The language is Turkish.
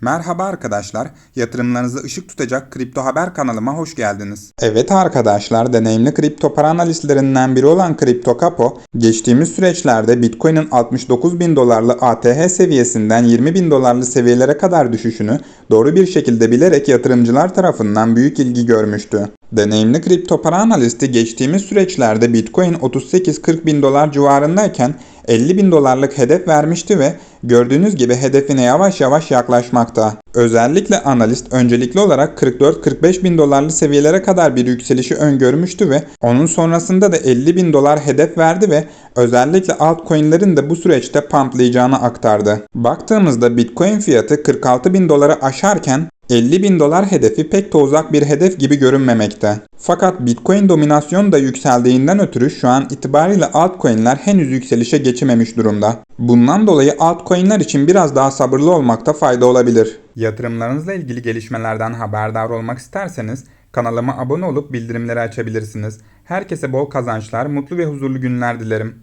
Merhaba arkadaşlar, yatırımlarınızı ışık tutacak Kripto Haber kanalıma hoş geldiniz. Evet arkadaşlar, deneyimli kripto para analistlerinden biri olan Kripto Capo, geçtiğimiz süreçlerde Bitcoin'in 69 bin dolarlı ATH seviyesinden 20 bin dolarlı seviyelere kadar düşüşünü doğru bir şekilde bilerek yatırımcılar tarafından büyük ilgi görmüştü. Deneyimli kripto para analisti geçtiğimiz süreçlerde Bitcoin 38-40 bin dolar civarındayken 50 bin dolarlık hedef vermişti ve gördüğünüz gibi hedefine yavaş yavaş yaklaşmakta. Özellikle analist öncelikli olarak 44-45 bin dolarlı seviyelere kadar bir yükselişi öngörmüştü ve onun sonrasında da 50 bin dolar hedef verdi ve özellikle altcoin'lerin de bu süreçte pumplayacağını aktardı. Baktığımızda Bitcoin fiyatı 46 bin doları aşarken 50 bin dolar hedefi pek de uzak bir hedef gibi görünmemekte. Fakat Bitcoin dominasyonu da yükseldiğinden ötürü şu an itibariyle altcoin'ler henüz yükselişe geçememiş durumda. Bundan dolayı altcoin'ler için biraz daha sabırlı olmakta fayda olabilir. Yatırımlarınızla ilgili gelişmelerden haberdar olmak isterseniz kanalıma abone olup bildirimleri açabilirsiniz. Herkese bol kazançlar, mutlu ve huzurlu günler dilerim.